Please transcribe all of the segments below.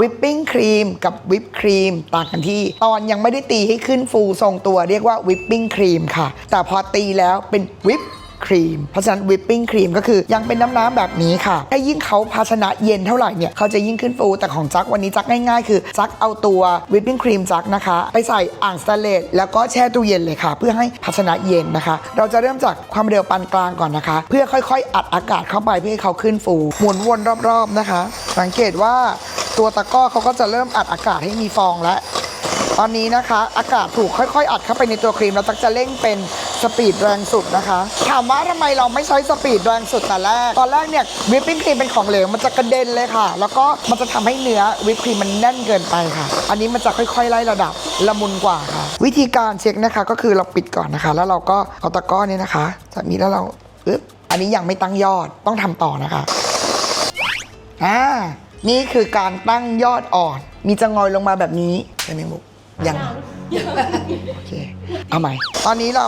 วิปปิ้งครีมกับวิปครีมต่างกันที่ ตอนยังไม่ได้ตีให้ขึ้นฟูทรงตัวเรียกว่าวิปปิ้งครีมค่ะ แต่พอตีแล้วเป็นวิปครีมเพราะฉะนั้นวิปปิ้งครีมก็คือยังเป็นน้ำๆแบบนี้ค่ะถ้ายิ่งเขาภาชนะเย็นเท่าไหร่เนี่ยเขาจะยิ่งขึ้นฟูแต่ของจักวันนี้จักง่ายๆ คือจักเอาตัววิปปิ้งครีมจักนะคะ ไปใส่อ่างสแตนเลสแล้วก็แช่ตู้เย็นเลยค่ะ เพื่อให้ภาชนะเย็นนะคะ เราจะเริ่มจากความเร็วปานกลางก่อนนะคะ เพื่อค่อยๆ อัดอากาศเข้าไปเพื่อให้เขาขึ้นฟูหมุนวนรอบๆนะคะ สังเกตว่า ตัวตะกร้อเขาก็จะเริ่มอัดอากาศให้มีฟองแล้ว ตอนนี้นะคะ อากาศถูกค่อย ๆ อัดเข้าไปในตัวครีม แล้วตักจะเร่งเป็นสปีดแรงสุดนะคะ ถามว่าทำไมเราไม่ใช้สปีดแรงสุดแต่แรก ตอนแรกเนี่ยวิปปิ้งครีมเป็นของเหลวมันจะกระเด็นเลยค่ะ แล้วก็มันจะทำให้เนื้อวิปครีมมันแน่นเกินไปค่ะ อันนี้มันจะค่อยๆไล่ระดับละมุนกว่าค่ะ วิธีการเช็คนะคะก็คือเราปิดก่อนนะคะ แล้วเราก็เอาตะกร้อเนี่ยนะคะจากนี้แล้วเราอึ๊บอันนี้ยังไม่ตั้งยอดต้องทำต่อนะคะอ่า นี่คือการตั้งยอดอ่อน มีจะงอยลงมาแบบนี้ใช่ไหมมุกยังโอเคเอาใหม่ ตอนนี้เรา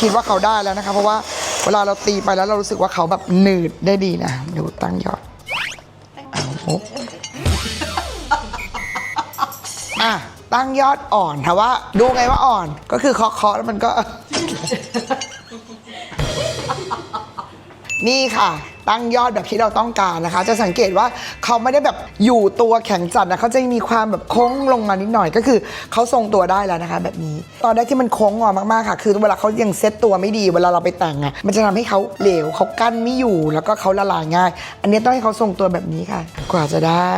คิดว่าเขาได้แล้วนะคะ เพราะว่าเวลาเราตีไปแล้วเรารู้สึกว่าเขาแบบหนืดได้ดีนะดูตั้งยอดเอามุกอะตั้งยอดอ่อนถามว่า ดูไงว่าอ่อนก็คือเคาะๆแล้วมันก็ นี่ค่ะ ตั้งยอดแบบที่เราต้องการนะคะ จะสังเกตว่าเขาไม่ได้แบบอยู่ตัวแข็งจัดนะเขาจะมีความแบบโค้งลงมานิดหน่อยก็คือเขาทรงตัวได้แล้วนะคะ แบบนี้ ตอนแรกที่มันโค้งงอมากๆค่ะ คือเวลาเขายังเซ็ตตัวไม่ดีเวลาเราไปแต่งอะมันจะทำให้เขาเหลวเขากั้นไม่อยู่แล้วก็เขาละลายง่าย อันนี้ต้องให้เขาทรงตัวแบบนี้ค่ะ กว่าจะได้